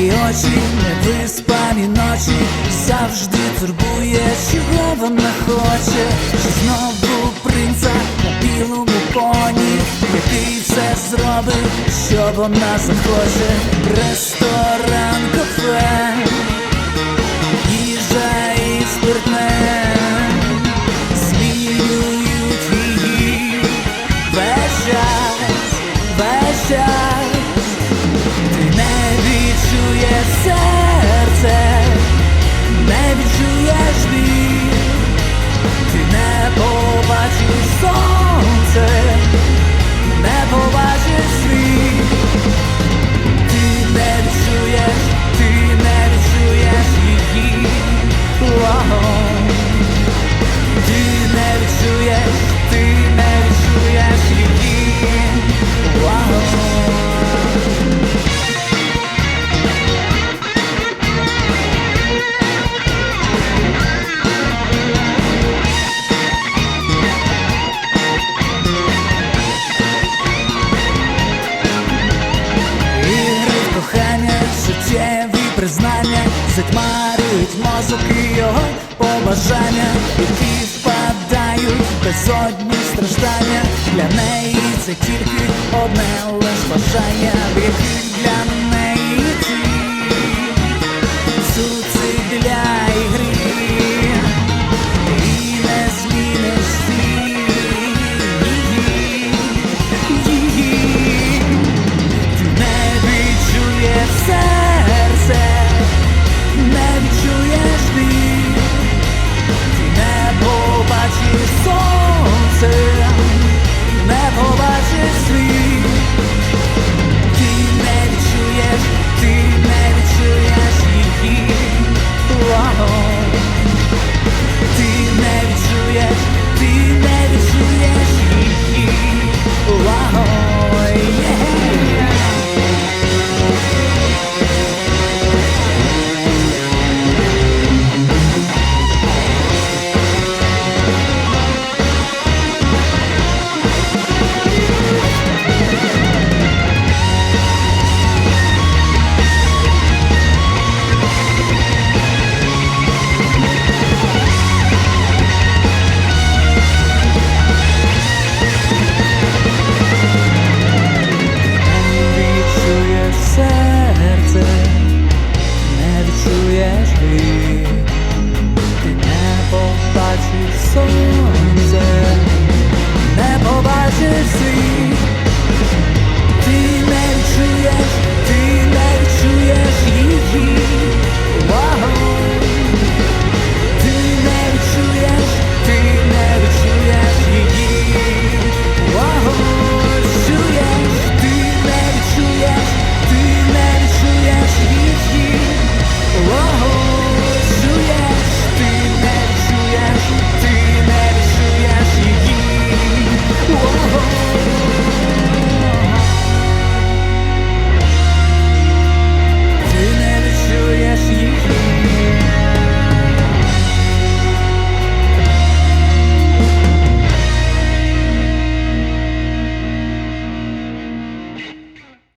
її очі, невиспані ночі, завжди турбує, чого вона хоче, що знову принца на білому коні, який все зробив, що вона захоче, затьмарюють мозок і його побажання, які впадають безодні страждання. Для неї це тільки одне лиш бажання, в яких для сонце, не побачиш світ, ти не чуєш.